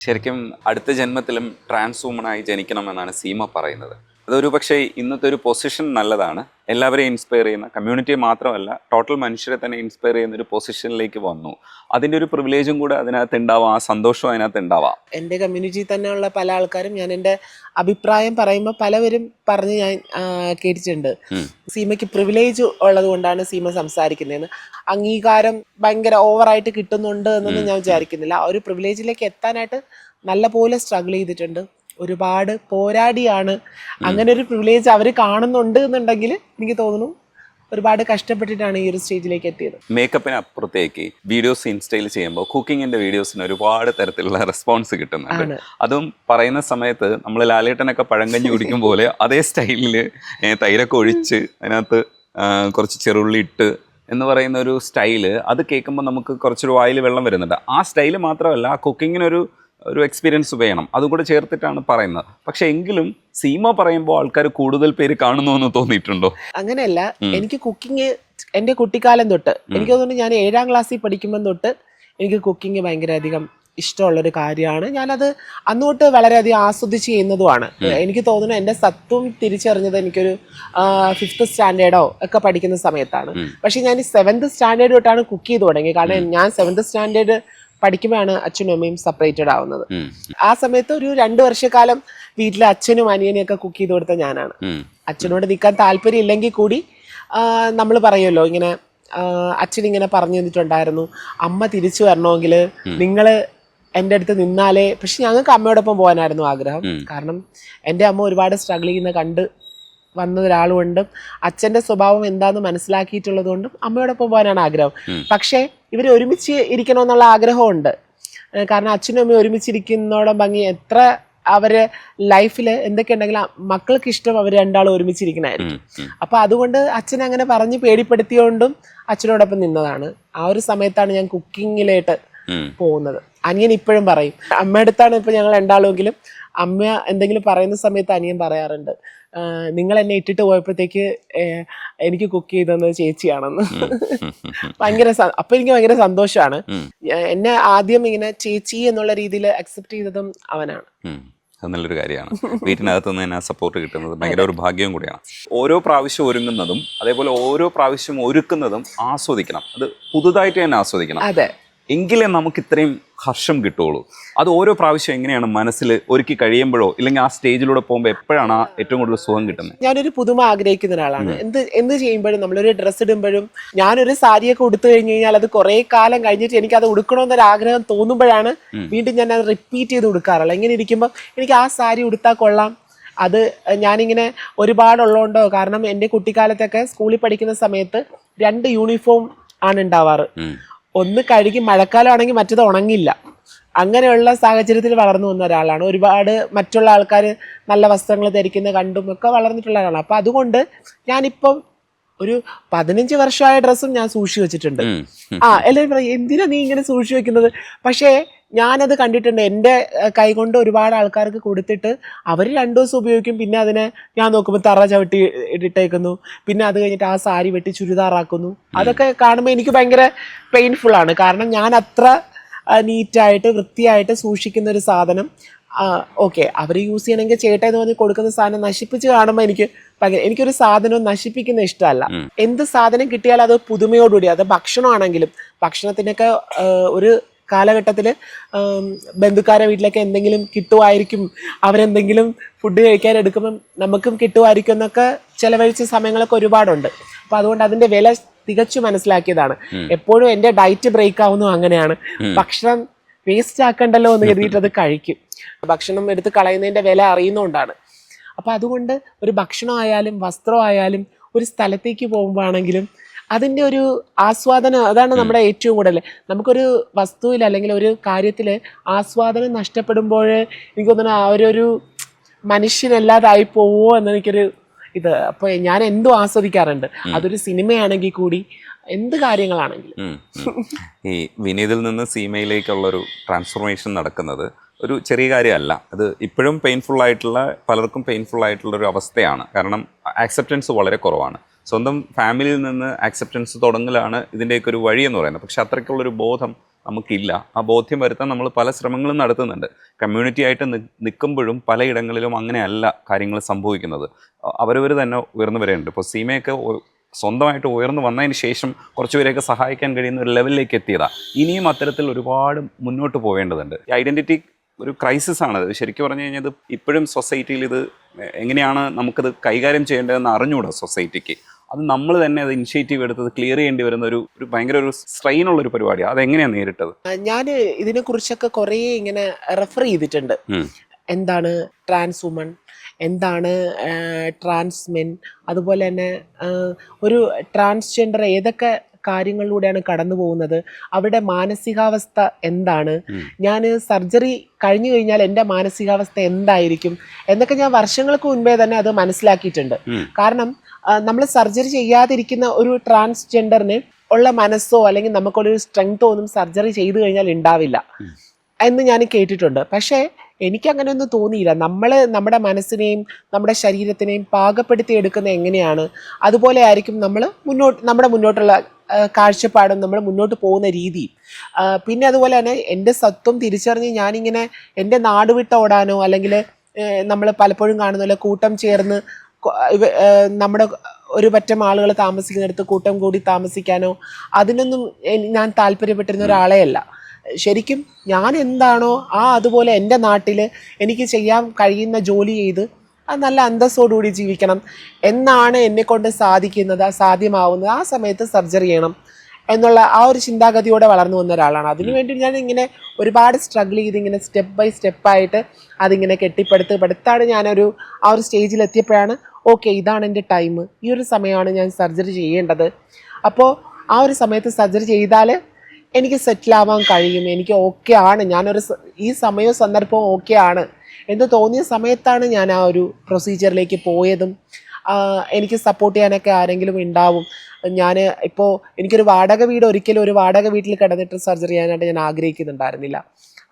ശരിക്കും അടുത്ത ജന്മത്തിലും ട്രാൻസ് വുമണായി ജനിക്കണമെന്നാണ് സീമ പറയുന്നത്. അതൊരു പക്ഷേ ഇന്നത്തെ ഒരു പൊസിഷൻ നല്ലതാണ്. എല്ലാവരെയും ഇൻസ്പയർ ചെയ്യുന്ന കമ്മ്യൂണിറ്റിയെ മാത്രമല്ല ടോട്ടൽ മനുഷ്യരെ തന്നെ ഇൻസ്പയർ ചെയ്യുന്ന ഒരു പൊസിഷനിലേക്ക് വന്നു. അതിന്റെ ഒരു പ്രിവിലേജും കൂടെ അതിനകത്ത് ഉണ്ടാവാം ആ സന്തോഷവും അതിനകത്ത് ഉണ്ടാവാം. എന്റെ കമ്മ്യൂണിറ്റിയിൽ തന്നെയുള്ള പല ആൾക്കാരും ഞാൻ എന്റെ അഭിപ്രായം പറയുമ്പോൾ പലവരും പറഞ്ഞ് ഞാൻ കേട്ടിട്ടുണ്ട്. സീമയ്ക്ക് പ്രിവിലേജ് ഉള്ളത് കൊണ്ടാണ് സീമ സംസാരിക്കുന്നതെന്ന്. അംഗീകാരം ഭയങ്കര ഓവറായിട്ട് കിട്ടുന്നുണ്ട് എന്നൊന്നും ഞാൻ വിചാരിക്കുന്നില്ല. ആ ഒരു പ്രിവിലേജിലേക്ക് എത്താനായിട്ട് നല്ല പോലെ സ്ട്രഗിൾ ചെയ്തിട്ടുണ്ട്. ഒരുപാട് പോരാടിയാണ്. അങ്ങനെ ഒരു പ്രിവിലേജ് അവർ കാണുന്നുണ്ട് എന്നുണ്ടെങ്കിൽ എനിക്ക് തോന്നുന്നു ഒരുപാട് കഷ്ടപ്പെട്ടിട്ടാണ് ഈ ഒരു സ്റ്റേജിലേക്ക് എത്തിയത്. മേക്കപ്പിന് അപ്പുറത്തേക്ക് വീഡിയോസ് ഇൻസ്റ്റയിൽ ചെയ്യുമ്പോൾ കുക്കിങ്ങിന്റെ വീഡിയോസിന് ഒരുപാട് തരത്തിലുള്ള റെസ്പോൺസ് കിട്ടുന്നുണ്ട്. അതും പറയുന്ന സമയത്ത് നമ്മൾ ലാലേട്ടനൊക്കെ പഴങ്കഞ്ഞി കുടിക്കും പോലെ അതേ സ്റ്റൈലിൽ തൈരൊക്കെ ഒഴിച്ച് അതിനകത്ത് കുറച്ച് ചെറുള്ളി ഇട്ട് എന്ന് പറയുന്ന ഒരു സ്റ്റൈൽ അത് കേൾക്കുമ്പോൾ നമുക്ക് കുറച്ചൊരു വായിൽ വെള്ളം വരുന്നുണ്ട്. ആ സ്റ്റൈൽ മാത്രമല്ല ആ കുക്കിങ്ങിനൊരു ഒരു എക്സ്പീരിയൻസ് വേണം. അതും കൂടെ ചേർത്തിട്ടാണ് പറയുന്നത്. പക്ഷെ എങ്കിലും സീമ പറയുമ്പോൾ ആൾക്കാർ കൂടുതൽ പേര് കാണുന്നു എന്ന് തോന്നിയിട്ടുണ്ടോ? അങ്ങനെയല്ല. എനിക്ക് കുക്കിംഗ് എന്റെ കുട്ടിക്കാലം തൊട്ട് എനിക്ക് തോന്നുന്നു ഞാൻ ഏഴാം ക്ലാസ്സിൽ പഠിക്കുമ്പോൾ തൊട്ട് എനിക്ക് കുക്കിംഗ് ഭയങ്കര അധികം ഇഷ്ടമുള്ളൊരു കാര്യമാണ്. ഞാനത് അന്നോട്ട് വളരെയധികം ആസ്വദിച്ച് ചെയ്യുന്നതുമാണ്. എനിക്ക് തോന്നുന്നു എന്റെ സത്വം തിരിച്ചറിഞ്ഞത് എനിക്കൊരു ഫിഫ്ത്ത് സ്റ്റാൻഡേർഡോ ഒക്കെ പഠിക്കുന്ന സമയത്താണ്. പക്ഷേ ഞാൻ സെവൻത്ത് സ്റ്റാൻഡേർഡ് തൊട്ടാണ് കുക്ക് ചെയ്ത് തുടങ്ങി കാരണം ഞാൻ സെവൻത്ത് സ്റ്റാൻഡേർഡ് പഠിക്കുമ്പോഴാണ് അച്ഛനും അമ്മയും സെപ്പറേറ്റഡ് ആവുന്നത്. ആ സമയത്ത് ഒരു രണ്ടു വർഷക്കാലം വീട്ടിലെ അച്ഛനും അനിയനെയും ഒക്കെ കുക്ക് ചെയ്ത് കൊടുത്ത ഞാനാണ്. അച്ഛനോട് നിൽക്കാൻ താല്പര്യം ഇല്ലെങ്കിൽ കൂടി നമ്മൾ പറയുമല്ലോ ഇങ്ങനെ അച്ഛൻ ഇങ്ങനെ പറഞ്ഞു തന്നിട്ടുണ്ടായിരുന്നു. അമ്മ തിരിച്ചു വരണമെങ്കിൽ നിങ്ങൾ എന്റെ അടുത്ത് നിന്നാലേ. പക്ഷെ ഞങ്ങൾക്ക് അമ്മയോടൊപ്പം പോകാനായിരുന്നു ആഗ്രഹം. കാരണം എന്റെ അമ്മ ഒരുപാട് സ്ട്രഗിൾ ചെയ്യുന്ന കണ്ട് വന്ന ഒരാളുകൊണ്ടും അച്ഛന്റെ സ്വഭാവം എന്താണെന്ന് മനസ്സിലാക്കിയിട്ടുള്ളത് കൊണ്ടും അമ്മയോടൊപ്പം പോകാനാണ് ആഗ്രഹം. പക്ഷേ ഇവർ ഒരുമിച്ച് ഇരിക്കണമെന്നുള്ള ആഗ്രഹമുണ്ട്. കാരണം അച്ഛനും അമ്മയും ഒരുമിച്ചിരിക്കുന്നതോടെ ഭംഗി എത്ര അവർ ലൈഫിൽ എന്തൊക്കെ ഉണ്ടെങ്കിലും മക്കൾക്ക് ഇഷ്ടം അവർ രണ്ടാളും ഒരുമിച്ചിരിക്കണമായിരുന്നു. അപ്പൊ അതുകൊണ്ട് അച്ഛൻ അങ്ങനെ പറഞ്ഞ് പേടിപ്പെടുത്തിയോണ്ടും അച്ഛനോടൊപ്പം നിന്നതാണ്. ആ ഒരു സമയത്താണ് ഞാൻ കുക്കിങ്ങിലായിട്ട് പോകുന്നത്. അനിയൻ ഇപ്പോഴും പറയും അമ്മയടുത്താണ് ഇപ്പൊ ഞങ്ങൾ രണ്ടാളുമെങ്കിലും. അമ്മ എന്തെങ്കിലും പറയുന്ന സമയത്ത് അനിയൻ പറയാറുണ്ട് "ആ, നിങ്ങൾ എന്നെ ഇട്ടിട്ട് പോയപ്പോഴത്തേക്ക് എനിക്ക് കുക്ക് ചെയ്തത് ചേച്ചിയാണെന്ന്. ഭയങ്കര അപ്പൊ എനിക്ക് ഭയങ്കര സന്തോഷമാണ്. എന്നെ ആദ്യം ഇങ്ങനെ ചേച്ചി എന്നുള്ള രീതിയിൽ അക്സെപ്റ്റ് ചെയ്തതും അവനാണ്. അത് നല്ലൊരു കാര്യമാണ്. വീട്ടിനകത്ത് നിന്ന് തന്നെ സപ്പോർട്ട് കിട്ടുന്നത് ഭയങ്കര ഒരു ഭാഗ്യവും കൂടിയാണ്. ഓരോ പ്രാവശ്യം ഒരുങ്ങുന്നതും അതേപോലെ ഓരോ പ്രാവശ്യം ഒരുക്കുന്നതും ആസ്വദിക്കണം. അത് പുതുതായിട്ട് തന്നെ ആസ്വദിക്കണം. അതെ. എങ്കിലേ നമുക്ക് ഇത്രയും ഹർഷം കിട്ടുള്ളൂ അത് ഓരോ പ്രാവശ്യം എങ്ങനെയാണ് മനസ്സിൽ ഒരുക്കി കഴിയുമ്പോഴോ ഇല്ലെങ്കിൽ ആ സ്റ്റേജിലൂടെ പോകുമ്പോൾ എപ്പോഴാണ് ആ ഏറ്റവും കൂടുതൽ സുഖം കിട്ടുന്നത്? ഞാനൊരു പുതുമ ആഗ്രഹിക്കുന്ന ഒരാളാണ്. എന്ത് എന്ത് ചെയ്യുമ്പോഴും നമ്മളൊരു ഡ്രസ്സ് ഇടുമ്പോഴും ഞാനൊരു സാരിയൊക്കെ ഉടുത്തു കഴിഞ്ഞ് കഴിഞ്ഞാൽ അത് കുറേ കാലം കഴിഞ്ഞിട്ട് എനിക്ക് അത് ഉടുക്കണമെന്നൊരു ആഗ്രഹം തോന്നുമ്പോഴാണ് വീണ്ടും ഞാൻ അത് റിപ്പീറ്റ് ചെയ്ത് ഉടുക്കാറുള്ളത്. ഇങ്ങനെ ഇരിക്കുമ്പോൾ എനിക്ക് ആ സാരി ഉടുത്താൽ കൊള്ളാം. അത് ഞാനിങ്ങനെ ഒരുപാടുള്ളതുകൊണ്ടോ കാരണം എന്റെ കുട്ടിക്കാലത്തൊക്കെ സ്കൂളിൽ പഠിക്കുന്ന സമയത്ത് രണ്ട് യൂണിഫോം ആണ് ഉണ്ടാവാറ്. ഒന്ന് കഴുകി മഴക്കാലമാണെങ്കിൽ മറ്റത് ഉണങ്ങില്ല. അങ്ങനെയുള്ള സാഹചര്യത്തിൽ വളർന്നു വന്ന ഒരാളാണ്. ഒരുപാട് മറ്റുള്ള ആൾക്കാർ നല്ല വസ്ത്രങ്ങൾ ധരിക്കുന്ന കണ്ടും ഒക്കെ വളർന്നിട്ടുള്ള ഒരാളാണ്. അപ്പം അതുകൊണ്ട് ഞാനിപ്പം ഒരു പതിനഞ്ച് വർഷമായ ഡ്രസ്സും ഞാൻ സൂക്ഷിച്ചു വെച്ചിട്ടുണ്ട്. ആ എല്ലാവരും പറയും എന്തിനാ നീ ഇങ്ങനെ സൂക്ഷിച്ചു വെക്കുന്നത്? പക്ഷേ ഞാനത് കണ്ടിട്ടുണ്ട്. എന്റെ കൈകൊണ്ട് കൈ കൊണ്ട് ഒരുപാട് ആൾക്കാർക്ക് കൊടുത്തിട്ട് അവർ രണ്ടു ദിവസം ഉപയോഗിക്കും. പിന്നെ അതിനെ ഞാൻ നോക്കുമ്പോൾ തറ ചവിട്ടി ഇട്ടേക്കുന്നു പിന്നെ അത് കഴിഞ്ഞിട്ട് ആ സാരി വെട്ടി ചുരിദാറാക്കുന്നു. അതൊക്കെ കാണുമ്പോൾ എനിക്ക് ഭയങ്കര പെയിൻഫുൾ ആണ്. കാരണം ഞാൻ അത്ര നീറ്റായിട്ട് വൃത്തിയായിട്ട് സൂക്ഷിക്കുന്ന ഒരു സാധനം ഓക്കെ അവർ യൂസ് ചെയ്യണമെങ്കിൽ ചേട്ട എന്ന് പറഞ്ഞ് കൊടുക്കുന്ന സാധനം നശിപ്പിച്ച് കാണുമ്പോൾ എനിക്ക് ഭയങ്കര എനിക്കൊരു സാധനം നശിപ്പിക്കുന്ന ഇഷ്ടമല്ല. എന്ത് സാധനം കിട്ടിയാലും അത് പുതുമയോടുകൂടി അത് ഭക്ഷണമാണെങ്കിലും ഭക്ഷണത്തിനൊക്കെ ഒരു കാലഘട്ടത്തിൽ ബന്ധുക്കാരെ വീട്ടിലൊക്കെ എന്തെങ്കിലും കിട്ടുമായിരിക്കും. അവരെന്തെങ്കിലും ഫുഡ് കഴിക്കാൻ എടുക്കുമ്പം നമുക്കും കിട്ടുമായിരിക്കും എന്നൊക്കെ ചിലവഴിച്ച സമയങ്ങളൊക്കെ ഒരുപാടുണ്ട്. അപ്പം അതുകൊണ്ട് അതിന്റെ വില തികച്ചു മനസ്സിലാക്കിയതാണ്. എപ്പോഴും എന്റെ ഡയറ്റ് ബ്രേക്ക് ആവുന്നു അങ്ങനെയാണ്. ഭക്ഷണം വേസ്റ്റ് ആക്കണ്ടല്ലോ എന്ന് കരുതിയിട്ട് അത് കഴിക്കും. ഭക്ഷണം എടുത്ത് കളയുന്നതിന്റെ വില അറിയുന്നതുകൊണ്ടാണ് അപ്പം അതുകൊണ്ട് ഒരു ഭക്ഷണമായാലും വസ്ത്രമായാലും ഒരു സ്ഥലത്തേക്ക് പോകുമ്പോഴാണെങ്കിലും അതിന്റെ ഒരു ആസ്വാദനം അതാണ് നമ്മുടെ ഏറ്റവും കൂടുതൽ. നമുക്കൊരു വസ്തുവിൽ അല്ലെങ്കിൽ ഒരു കാര്യത്തിൽ ആസ്വാദനം നഷ്ടപ്പെടുമ്പോൾ എനിക്ക് തോന്നുന്നു ആ ഒരു ഒരു മനുഷ്യനല്ലാതായി പോവോ എന്നെനിക്കൊരു ഇത്. അപ്പോൾ ഞാൻ എന്തും ആസ്വദിക്കാറുണ്ട്. അതൊരു സിനിമയാണെങ്കിൽ കൂടി എന്ത് കാര്യങ്ങളാണെങ്കിലും. ഈ വിനീതിൽ നിന്ന് സീമയിലേക്കുള്ളൊരു ട്രാൻസ്ഫോർമേഷൻ നടക്കുന്നത് ഒരു ചെറിയ കാര്യമല്ല. അത് ഇപ്പോഴും പെയിൻഫുൾ ആയിട്ടുള്ള പലർക്കും പെയിൻഫുൾ ആയിട്ടുള്ള ഒരു അവസ്ഥയാണ്. കാരണം ആക്സെപ്റ്റൻസ് വളരെ കുറവാണ്. സ്വന്തം ഫാമിലിയിൽ നിന്ന് ആക്സെപ്റ്റൻസ് തുടങ്ങലാണ് ഇതിന്റെയൊക്കെ ഒരു വഴി എന്ന് പറയുന്നത്. പക്ഷെ അത്രയ്ക്കുള്ളൊരു ബോധം നമുക്കില്ല. ആ ബോധ്യം വരുത്താൻ നമ്മൾ പല ശ്രമങ്ങളും നടത്തുന്നുണ്ട്. കമ്മ്യൂണിറ്റി ആയിട്ട് നിൽക്കുമ്പോഴും പലയിടങ്ങളിലും അങ്ങനെയല്ല കാര്യങ്ങൾ സംഭവിക്കുന്നത്. അവരവർ തന്നെ ഉയർന്നു വരേണ്ട ഇപ്പോൾ സീമയൊക്കെ സ്വന്തമായിട്ട് ഉയർന്നു വന്നതിന് ശേഷം കുറച്ചുപേരെയൊക്കെ സഹായിക്കാൻ കഴിയുന്ന ഒരു ലെവലിലേക്ക് എത്തിയതാണ് ഇനിയും അത്തരത്തിൽ ഒരുപാട് മുന്നോട്ട് പോവേണ്ടതുണ്ട്. ഈ ഐഡന്റിറ്റി ഒരു ക്രൈസിസ് ആണത് ശരിക്കും പറഞ്ഞു കഴിഞ്ഞാൽ ഇത് ഇപ്പോഴും സൊസൈറ്റിയിൽ ഇത് എങ്ങനെയാണ് നമുക്കത് കൈകാര്യം ചെയ്യേണ്ടതെന്ന് അറിഞ്ഞുകൂടാ സൊസൈറ്റിക്ക്. അത് നമ്മൾ തന്നെ അത് ഇനിഷ്യേറ്റീവ് എടുത്തത് ക്ലിയർ ചെയ്യേണ്ടി വരുന്ന ഒരു ഒരു ഭയങ്കര ഒരു സ്ട്രെയിൻ ഉള്ള ഒരു പരിപാടിയാണ് അതെങ്ങനെയാണ് നേരിട്ടത്? ഞാൻ ഇതിനെ കുറിച്ചൊക്കെ കുറേ ഇങ്ങനെ റെഫർ ചെയ്തിട്ടുണ്ട്. എന്താണ് ട്രാൻസ് വുമൺ? എന്താണ് ട്രാൻസ് മെൻ? അതുപോലെ തന്നെ ഒരു ട്രാൻസ്ജെൻഡർ ഏതൊക്കെ കാര്യങ്ങളിലൂടെയാണ് കടന്നു പോകുന്നത്. അവരുടെ മാനസികാവസ്ഥ എന്താണ്? ഞാൻ സർജറി കഴിഞ്ഞു കഴിഞ്ഞാൽ എന്റെ മാനസികാവസ്ഥ എന്തായിരിക്കും? എന്നൊക്കെ ഞാൻ വർഷങ്ങൾക്ക് മുൻപേ തന്നെ അത് മനസ്സിലാക്കിയിട്ടുണ്ട്. കാരണം നമ്മൾ സർജറി ചെയ്യാതിരിക്കുന്ന ഒരു ട്രാൻസ്ജെൻഡറിന് ഉള്ള മനസ്സോ അല്ലെങ്കിൽ നമുക്കുള്ളൊരു സ്ട്രെങ്തോ ഒന്നും സർജറി ചെയ്തു കഴിഞ്ഞാൽ ഉണ്ടാവില്ല. എന്ന് ഞാൻ കേട്ടിട്ടുണ്ട്. പക്ഷേ എനിക്ക് അങ്ങനെയൊന്നും തോന്നിയില്ല. നമ്മൾ നമ്മുടെ മനസ്സിനെയും നമ്മുടെ ശരീരത്തിനെയും പാകപ്പെടുത്തി എടുക്കുന്ന എങ്ങനെയാണ്? അതുപോലെ ആയിരിക്കും നമ്മൾ മുന്നോട്ട് നമ്മുടെ മുന്നോട്ടുള്ള കാഴ്ചപ്പാടും നമ്മൾ മുന്നോട്ട് പോകുന്ന രീതി. പിന്നെ അതുപോലെ തന്നെ എന്റെ സത്വം തിരിച്ചറിഞ്ഞ് ഞാനിങ്ങനെ എന്റെ നാട് വിട്ട് ഓടാനോ അല്ലെങ്കിൽ നമ്മൾ പലപ്പോഴും കാണുന്ന പോലെ കൂട്ടം ചേർന്ന് നമ്മുടെ ഒരു പറ്റം ആളുകൾ താമസിക്കുന്നിടത്ത് കൂട്ടം കൂടി താമസിക്കാനോ അതിനൊന്നും ഞാൻ താല്പര്യപ്പെട്ടിരുന്ന ഒരാളേ അല്ല ശരിക്കും ഞാൻ എന്താണോ ആ അതുപോലെ എന്റെ നാട്ടിൽ എനിക്ക് ചെയ്യാൻ കഴിയുന്ന ജോലി ചെയ്ത് അത് നല്ല അന്തസ്സോടുകൂടി ജീവിക്കണം എന്നാണ് എന്നെക്കൊണ്ട് സാധിക്കുന്നത് സാധ്യമാവുന്നത്. ആ സമയത്ത് സർജറി ചെയ്യണം എന്നുള്ള ആ ഒരു ചിന്താഗതിയോടെ വളർന്നു വന്ന ഒരാളാണ്. അതിനുവേണ്ടി ഞാൻ ഇങ്ങനെ ഒരുപാട് സ്ട്രഗിൾ ചെയ്ത് ഇങ്ങനെ സ്റ്റെപ്പ് ബൈ സ്റ്റെപ്പായിട്ട് അതിങ്ങനെ കെട്ടിപ്പടുത്ത് പടുത്താണ് ഞാനൊരു ആ ഒരു സ്റ്റേജിൽ എത്തിയപ്പോഴാണ് ഓക്കെ ഇതാണ് എന്റെ ടൈം ഈ ഒരു സമയമാണ് ഞാൻ സർജറി ചെയ്യേണ്ടത്. അപ്പോൾ ആ ഒരു സമയത്ത് സർജറി ചെയ്താൽ എനിക്ക് സെറ്റിൽ ആവാൻ കഴിയും. എനിക്ക് ഓക്കെ ആണ്. ഞാനൊരു ഈ സമയവും സന്ദർഭവും ഓക്കെ ആണ്. എന്ന് തോന്നിയ സമയത്താണ് ഞാൻ ആ ഒരു പ്രൊസീജിയറിലേക്ക് പോയതും. എനിക്ക് സപ്പോർട്ട് ചെയ്യാനൊക്കെ ആരെങ്കിലും ഉണ്ടാവും. ഞാൻ ഇപ്പോൾ എനിക്കൊരു വാടക വീട് ഒരിക്കലും ഒരു വാടക വീട്ടിൽ കിടന്നിട്ട് സർജറി ചെയ്യാനായിട്ട് ഞാൻ ആഗ്രഹിക്കുന്നുണ്ടായിരുന്നില്ല.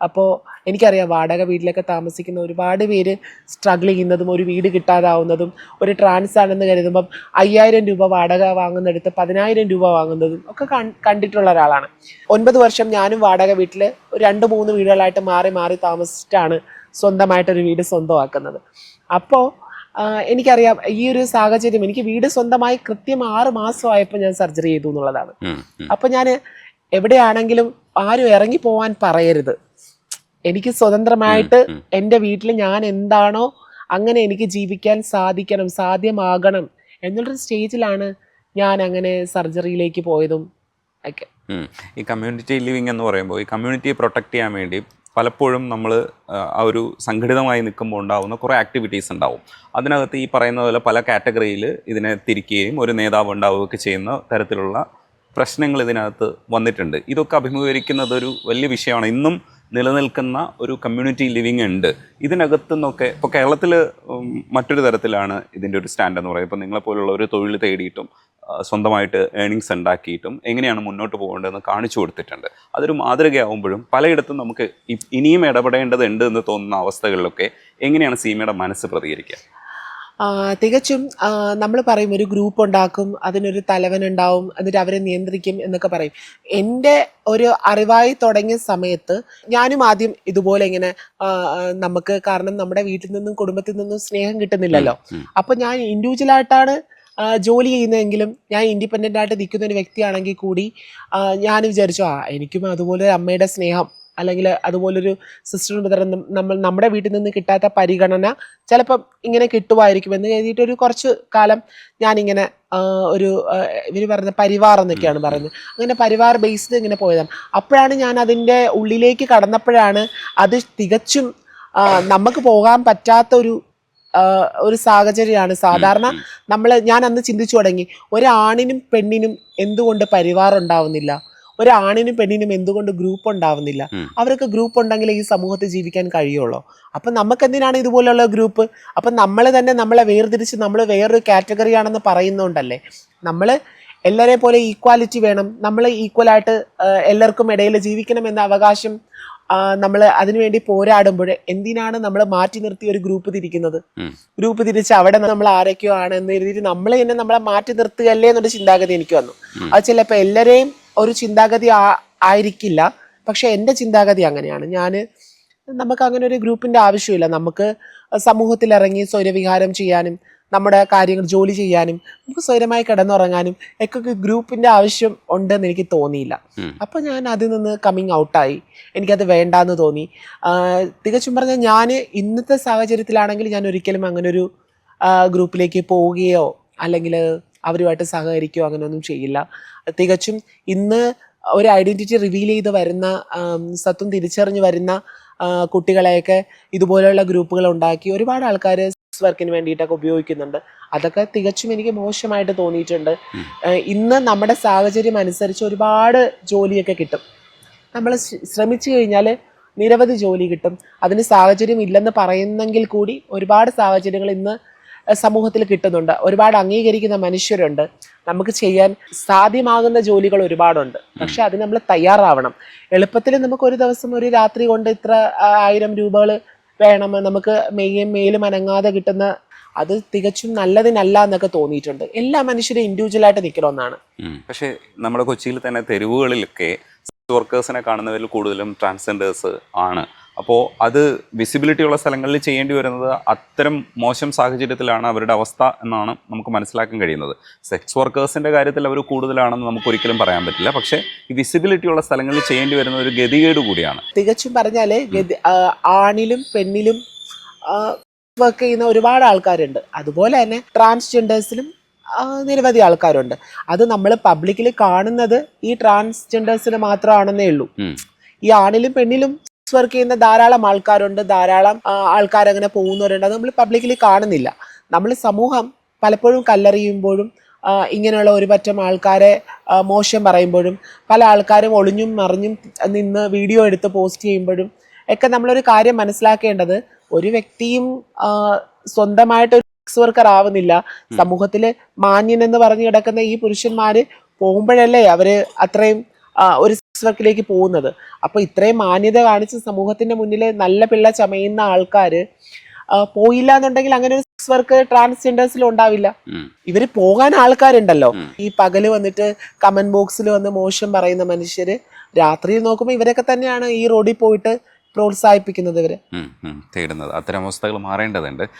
അപ്പോൾ എനിക്കറിയാം വാടക വീട്ടിലൊക്കെ താമസിക്കുന്ന ഒരുപാട് പേര് സ്ട്രഗിൾ ചെയ്യുന്നതും ഒരു വീട് കിട്ടാതാവുന്നതും ഒരു ട്രാൻസ് ആണെന്ന് കരുതുമ്പം അയ്യായിരം രൂപ വാടക വാങ്ങുന്നിടത്ത് പതിനായിരം രൂപ വാങ്ങുന്നതും ഒക്കെ കണ്ടിട്ടുള്ള ഒരാളാണ്. ഒൻപത് വർഷം ഞാനും വാടക വീട്ടിൽ രണ്ട് മൂന്ന് വീടുകളായിട്ട് മാറി മാറി താമസിച്ചിട്ടാണ് സ്വന്തമായിട്ടൊരു വീട് സ്വന്തമാക്കുന്നത്. അപ്പോൾ എനിക്കറിയാം ഈ ഒരു സാഹചര്യം എനിക്ക് വീട് സ്വന്തമായി കൃത്യം ആറ് മാസമായപ്പോൾ ഞാൻ സർജറി ചെയ്തു എന്നുള്ളതാണ്. ഉം, ഉം. അപ്പൊ ഞാൻ എവിടെയാണെങ്കിലും ആരും ഇറങ്ങി പോവാൻ പറയരുത്. എനിക്ക് സ്വതന്ത്രമായിട്ട്. എന്റെ വീട്ടിൽ ഞാൻ എന്താണോ അങ്ങനെ എനിക്ക് ജീവിക്കാൻ സാധിക്കണം സാധ്യമാകണം എന്നുള്ളൊരു സ്റ്റേജിലാണ് ഞാൻ അങ്ങനെ സർജറിയിലേക്ക് പോയതും ഒക്കെ. ഈ കമ്മ്യൂണിറ്റി ലിവിങ് എന്ന് പറയുമ്പോൾ ഈ കമ്മ്യൂണിറ്റിയെ പ്രൊട്ടക്ട് ചെയ്യാൻ വേണ്ടി പലപ്പോഴും നമ്മൾ ആ ഒരു സംഘടിതമായി നിൽക്കുമ്പോൾ ഉണ്ടാവുന്ന കുറേ ആക്ടിവിറ്റീസ് ഉണ്ടാവും. അതിനകത്ത് ഈ പറയുന്ന പോലെ പല കാറ്റഗറിയിൽ ഇതിനെ തിരിക്കുകയും ഒരു നേതാവ് ഉണ്ടാവുകയൊക്കെ ചെയ്യുന്ന തരത്തിലുള്ള പ്രശ്നങ്ങൾ ഇതിനകത്ത് വന്നിട്ടുണ്ട്. ഇതൊക്കെ അഭിമുഖീകരിക്കുന്നത് ഒരു വലിയ വിഷയമാണ്. ഇന്നും നിലനിൽക്കുന്ന ഒരു കമ്മ്യൂണിറ്റി ലിവിങ് ഉണ്ട്. ഇതിനകത്തു നിന്നൊക്കെ ഇപ്പോൾ കേരളത്തിൽ മറ്റൊരു തരത്തിലാണ് ഇതിന്റെ ഒരു സ്റ്റാൻഡ് എന്ന് പറയുന്നത്. ഇപ്പോൾ നിങ്ങളെപ്പോലുള്ള ഒരു തൊഴിൽ തേടിയിട്ടും സ്വന്തമായിട്ട് ഏണിങ്സ് ഉണ്ടാക്കിയിട്ടും എങ്ങനെയാണ് മുന്നോട്ട് പോകേണ്ടതെന്ന് കാണിച്ചു കൊടുത്തിട്ടുണ്ട്. അതൊരു മാതൃകയാവുമ്പോഴും പലയിടത്തും നമുക്ക് ഇനിയും ഇടപെടേണ്ടതുണ്ട് എന്ന് തോന്നുന്ന അവസ്ഥകളിലൊക്കെ എങ്ങനെയാണ് സീമയുടെ മനസ്സ് പ്രതികരിക്കുക? തികച്ചും നമ്മൾ പറയും ഒരു ഗ്രൂപ്പ് ഉണ്ടാക്കും അതിനൊരു തലവൻ ഉണ്ടാവും എന്നിട്ട് അവരെ നിയന്ത്രിക്കും എന്നൊക്കെ പറയും എന്റെ ഒരു അറിവായി തുടങ്ങിയ സമയത്ത് ഞാനും ആദ്യം ഇതുപോലെ ഇങ്ങനെ നമുക്ക് കാരണം നമ്മുടെ വീട്ടിൽ നിന്നും കുടുംബത്തിൽ നിന്നും സ്നേഹം കിട്ടുന്നില്ലല്ലോ. അപ്പൊ ഞാൻ ഇൻഡിവിജ്വലായിട്ടാണ് ആയിട്ടാണ് ജോലി ചെയ്യുന്നതെങ്കിലും ഞാൻ ഇൻഡിപെൻഡന്റ് ആയിട്ട് നിൽക്കുന്ന ഒരു വ്യക്തിയാണെങ്കിൽ കൂടി ഞാൻ വിചാരിച്ചു ആ എനിക്കും അതുപോലെ അമ്മയുടെ സ്നേഹം അല്ലെങ്കിൽ അതുപോലൊരു സിസ്റ്ററിന്റെ തരം നമ്മൾ നമ്മുടെ വീട്ടിൽ നിന്ന് കിട്ടാത്ത പരിഗണന ചിലപ്പം ഇങ്ങനെ കിട്ടുമായിരിക്കും എന്ന് കരുതിയിട്ട് ഒരു കുറച്ച് കാലം ഞാനിങ്ങനെ ഒരു ഇവർ പറഞ്ഞ പരിവാർ എന്നൊക്കെയാണ് പറയുന്നത്. അങ്ങനെ പരിവാർ ബേസ്ഡ് ഇങ്ങനെ പോയതാണ്. അപ്പോഴാണ് ഞാൻ അതിന്റെ ഉള്ളിലേക്ക് കടന്നപ്പോഴാണ് അത് തികച്ചും നമുക്ക് പോകാൻ പറ്റാത്ത ഒരു ഒരു സാഹചര്യമാണ്. സാധാരണ നമ്മൾ ഞാൻ അന്ന് ചിന്തിച്ചു തുടങ്ങി ഒരാണിനും പെണ്ണിനും എന്തുകൊണ്ട് പരിവാർ ഉണ്ടാവുന്നില്ല? ഒരാണിനും പെണ്ണിനും എന്തുകൊണ്ട് ഗ്രൂപ്പ് ഉണ്ടാവുന്നില്ല. അവർക്ക് ഗ്രൂപ്പ് ഉണ്ടെങ്കിൽ ഈ സമൂഹത്തിൽ ജീവിക്കാൻ കഴിയുള്ളൂ. അപ്പം നമുക്ക് എന്തിനാണ് ഇതുപോലെയുള്ള ഗ്രൂപ്പ് അപ്പം നമ്മൾ തന്നെ നമ്മളെ വേർതിരിച്ച് നമ്മൾ വേറൊരു കാറ്റഗറി ആണെന്ന് പറയുന്നതുകൊണ്ടല്ലേ നമ്മൾ എല്ലാരെ പോലെ ഈക്വാലിറ്റി വേണം. നമ്മൾ ഈക്വലായിട്ട് എല്ലാവർക്കും ഇടയിൽ ജീവിക്കണം എന്ന അവകാശം നമ്മൾ അതിനുവേണ്ടി പോരാടുമ്പോൾ എന്തിനാണ് നമ്മൾ മാറ്റി നിർത്തി ഒരു ഗ്രൂപ്പ് തിരിക്കുന്നത്? ഗ്രൂപ്പ് തിരിച്ച് അവിടെ നമ്മൾ ആരൊക്കെയോ ആണ് എന്ന് എഴുതിയിട്ട് നമ്മളെ തന്നെ നമ്മളെ മാറ്റി നിർത്തുകയല്ലേ എന്നൊരു ചിന്താഗതി എനിക്ക് വന്നു. അത് ചിലപ്പോൾ എല്ലാവരെയും ഒരു ചിന്താഗതി ആയിരിക്കില്ല. പക്ഷേ എന്റെ ചിന്താഗതി അങ്ങനെയാണ്. ഞാൻ നമുക്ക് അങ്ങനെ ഒരു ഗ്രൂപ്പിന്റെ ആവശ്യമില്ല. നമുക്ക് സമൂഹത്തിൽ ഇറങ്ങി സ്വൈരവിഹാരം ചെയ്യാനും നമ്മുടെ കാര്യങ്ങൾ ജോലി ചെയ്യാനും നമുക്ക് സ്വൈരമായി കിടന്നുറങ്ങാനും ഒക്കെ ഗ്രൂപ്പിന്റെ ആവശ്യം ഉണ്ടെന്ന് എനിക്ക് തോന്നിയില്ല. അപ്പോൾ ഞാൻ അതിൽ നിന്ന് കമ്മിങ് ഔട്ടായി എനിക്കത് വേണ്ടാന്ന് തോന്നി. തികച്ചും പറഞ്ഞാൽ ഞാൻ ഇന്നത്തെ സാഹചര്യത്തിലാണെങ്കിൽ ഞാൻ ഒരിക്കലും അങ്ങനൊരു ഗ്രൂപ്പിലേക്ക് പോവുകയോ അല്ലെങ്കിൽ അവരുമായിട്ട് സഹകരിക്കുകയോ അങ്ങനെയൊന്നും ചെയ്യില്ല. തികച്ചും ഇന്ന് ഒരു ഐഡന്റിറ്റി റിവീൽ ചെയ്ത് വരുന്ന സത്വം തിരിച്ചറിഞ്ഞ് വരുന്ന കുട്ടികളെയൊക്കെ ഇതുപോലെയുള്ള ഗ്രൂപ്പുകൾ ഉണ്ടാക്കി ഒരുപാട് ആൾക്കാർ സെക്സ് വർക്കിന് വേണ്ടിയിട്ടൊക്കെ ഉപയോഗിക്കുന്നുണ്ട്. അതൊക്കെ തികച്ചും എനിക്ക് മോശമായിട്ട് തോന്നിയിട്ടുണ്ട്. ഇന്ന് നമ്മുടെ സാഹചര്യം അനുസരിച്ച് ഒരുപാട് ജോലിയൊക്കെ കിട്ടും. നമ്മൾ ശ്രമിച്ചു കഴിഞ്ഞാൽ നിരവധി ജോലി കിട്ടും. അതിന് സാഹചര്യം ഇല്ലെന്ന് പറയുന്നെങ്കിൽ കൂടി ഒരുപാട് സാഹചര്യങ്ങൾ ഇന്ന് സമൂഹത്തിൽ കിട്ടുന്നുണ്ട്. ഒരുപാട് അംഗീകരിക്കുന്ന മനുഷ്യരുണ്ട്. നമുക്ക് ചെയ്യാൻ സാധ്യമാകുന്ന ജോലികൾ ഒരുപാടുണ്ട്. പക്ഷെ അതിന് നമ്മൾ തയ്യാറാവണം. എളുപ്പത്തിൽ നമുക്ക് ഒരു ദിവസം ഒരു രാത്രി കൊണ്ട് ഇത്ര ആയിരം രൂപകൾ വേണം. നമുക്ക് മെയ്യും മേലും അനങ്ങാതെ കിട്ടുന്ന അത് തികച്ചും നല്ലതിനല്ല എന്നൊക്കെ തോന്നിയിട്ടുണ്ട്. എല്ലാ മനുഷ്യരും ഇൻഡിവിജ്വൽ ആയിട്ട് നിൽക്കണമെന്നാണ്. പക്ഷേ നമ്മുടെ കൊച്ചിയിൽ തന്നെ തെരുവുകളിലൊക്കെ വർക്കേഴ്സിനെ കാണുന്നവരിൽ കൂടുതലും ട്രാൻസ്ജെൻഡേഴ്സ് ആണ്. അപ്പോൾ അത് വിസിബിലിറ്റി ഉള്ള സ്ഥലങ്ങളിൽ ചെയ്യേണ്ടി വരുന്നത് അത്തരം മോശം സാഹചര്യത്തിലാണ് അവരുടെ അവസ്ഥ എന്നാണ് നമുക്ക് മനസ്സിലാക്കാൻ കഴിയുന്നത്. സെക്സ് വർക്കേഴ്സിന്റെ കാര്യത്തിൽ അവർ കൂടുതലാണെന്ന് നമുക്ക് ഒരിക്കലും പറയാൻ പറ്റില്ല. പക്ഷേ ഈ വിസിബിലിറ്റി ഉള്ള സ്ഥലങ്ങളിൽ ചെയ്യേണ്ടി വരുന്ന ഒരു ഗതികേട് കൂടിയാണ്. തികച്ചും പറഞ്ഞാൽ ആണിലും പെണ്ണിലും വർക്ക് ചെയ്യുന്ന ഒരുപാട് ആൾക്കാരുണ്ട്. അതുപോലെ തന്നെ ട്രാൻസ്ജെൻഡേഴ്സിലും നിരവധി ആൾക്കാരുണ്ട്. അത് നമ്മൾ പബ്ലിക്കിൽ കാണുന്നത് ഈ ട്രാൻസ്ജെൻഡേഴ്സിന് മാത്രമാണെന്നേ ഉള്ളൂ. ഈ ആണിലും പെണ്ണിലും വർക്ക് ചെയ്യുന്ന ധാരാളം ആൾക്കാരുണ്ട് ധാരാളം ആൾക്കാർ അങ്ങനെ പോകുന്നവരുണ്ട്. അത് നമ്മൾ പബ്ലിക്കലി കാണുന്നില്ല. നമ്മൾ സമൂഹം പലപ്പോഴും കല്ലെറിയുമ്പോഴും ഇങ്ങനെയുള്ള ഒരു പറ്റം ആൾക്കാരെ മോശം പറയുമ്പോഴും പല ആൾക്കാരും ഒളിഞ്ഞും മറിഞ്ഞും നിന്ന് വീഡിയോ എടുത്ത് പോസ്റ്റ് ചെയ്യുമ്പോഴും ഒക്കെ നമ്മളൊരു കാര്യം മനസ്സിലാക്കേണ്ടത് ഒരു വ്യക്തിയും സ്വന്തമായിട്ട് ഒരു സെക്സ് വർക്കർ ആവുന്നില്ല. സമൂഹത്തിൽ മാന്യൻ എന്ന് പറഞ്ഞു കിടക്കുന്ന ഈ പുരുഷന്മാര് പോകുമ്പോഴല്ലേ അവർ അത്രയും ഒരു സെക്സ് വർക്കിലേക്ക് പോകുന്നത്. അപ്പോൾ ഇത്രയും മാന്യത കാണിച്ച് സമൂഹത്തിന്റെ മുന്നിൽ നല്ല പിള്ള ചമയുന്ന ആൾക്കാർ പോയില്ല എന്നുണ്ടെങ്കിൽ അങ്ങനെ ഒരു സെക്സ് വർക്ക് ട്രാൻസ്ജെൻഡേഴ്സിലും ഉണ്ടാവില്ല. ഇവർ ഇവർ പോകാൻ ആൾക്കാരുണ്ടല്ലോ. ഈ പകൽ വന്നിട്ട് കമന്റ് ബോക്സിൽ വന്ന് മോശം പറയുന്ന മനുഷ്യര് രാത്രി നോക്കുമ്പോൾ ഇവരൊക്കെ തന്നെയാണ് ഈ റോഡിൽ പോയിട്ട് പ്രോത്സാഹിപ്പിക്കുന്നത് ഇവർ. തേടുന്നത്. അത്തരം അവസ്ഥകൾ മാറേണ്ടതുണ്ട്.